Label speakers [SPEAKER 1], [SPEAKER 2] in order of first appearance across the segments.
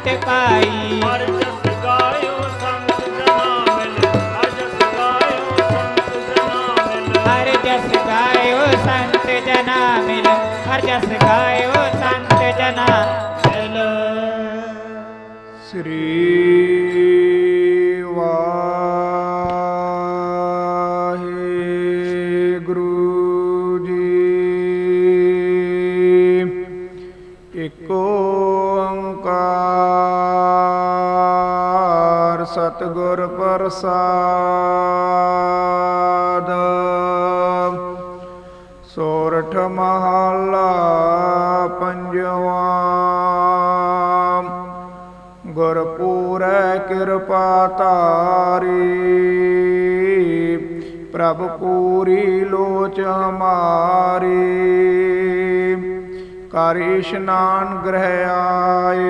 [SPEAKER 1] ਨਾਨਕ ਪਾਈ। ਹਰ ਜਸ ਗਾਇਓ ਸੰਤ ਜਨਾ ਮਿਲ ਹਰ ਜਸ ਗਾਇਓ ਸੰਤ ਜਨਾ ਮਿਲ
[SPEAKER 2] ਹਰ ਜਸ ਗਾਇਓ ਸੰਤ ਜਨਾ ਮਿਲ, ਹਰ ਜਸ ਗਾਇਓ ਸੰਤ ਜਨਾ ਮਿਲ।
[SPEAKER 3] ਸ੍ਰੀ ਸਤਿਗੁਰ ਪ੍ਰਸਾਦ। ਸੋਰਠ ਮਹਲਾ ਪੰਜਵਾ। ਗੁਰਪੂਰੈ ਕਿਰਪਾ ਤਾਰੀ ਪ੍ਰਭ ਪੂਰੀ ਲੋਚ ਹਮਾਰੀ। ਕਰ ਇਸ਼ਨਾਨ ਗ੍ਰਹਿ ਆਏ।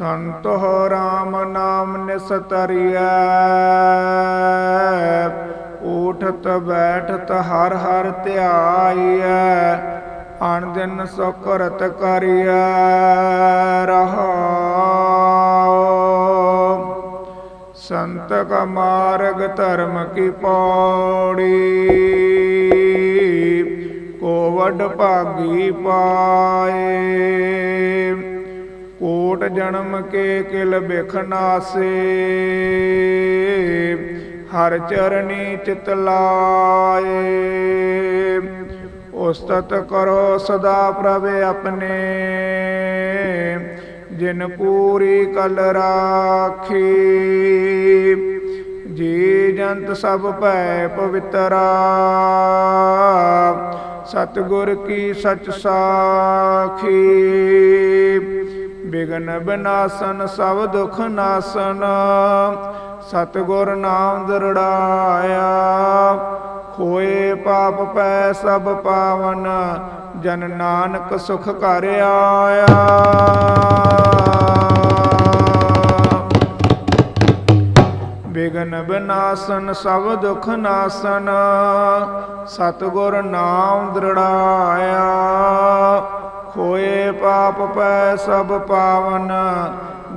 [SPEAKER 3] ਸੰਤ ਹੋ ਰਾਮ ਨਾਮ ਨਿਸਤਰੀਐ। ਉਠਤ ਬੈਠਤ ਹਰ ਹਰ ਧਿਆਈਐ। ਅਣ ਦਿਨ ਸੁਕਰਤ ਕਰੀਐ। ਰਹਾ ਸੰਤ ਕਾ ਮਾਰਗ ਧਰਮ ਕੀ ਪੌੜੀ। ਕੋਵਡ ਭਾਗੀ ਪਾਏ। ਕੋਟ ਜਨਮ ਕੇ ਕਿਲ ਬਿਖਨਾਸ਼ੇ ਹਰ ਚਰਨੀ ਚਿਤ ਲਾਏ। ਉਸਤਤ ਕਰੋ ਸਦਾ ਪ੍ਰਭ ਆਪਣੇ। ਜਿਨ ਪੂਰੀ ਕਲ ਰਾਖੀ। ਜੀ ਜੰਤ ਸਭ ਭੈ ਪਵਿੱਤਰਾ। ਸਤਿਗੁਰ ਕੀ ਸਚ ਸਾਖੀ। ਬਿਗਨ ਬਿਨਾਸਨ, ਸਭ ਦੁਖ ਨਾਸਨ। ਸਤਿਗੁਰ ਨਾਮ ਦਰੜਾਇਆ। ਖੋਏ ਪਾਪ ਪੈ ਸਭ ਪਾਵਨ, ਜਨ ਨਾਨਕ ਸੁਖ ਘਰ ਆਇਆ। ਬਿਗਨ ਬਿਨਾਸਨ, ਸਭ ਦੁਖ ਨਾਸਨ। ਸਤਿਗੁਰ ਨਾਮ ਦ੍ਰਿੜਾਇਆ। ਖੋਏ ਪਾਪ ਪੈ ਸਭ ਪਾਵਨ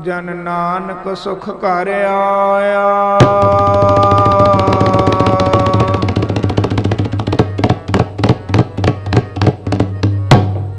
[SPEAKER 3] ਜਨ ਨਾਨਕ ਸੁਖ ਘਰ ਆਇਆ।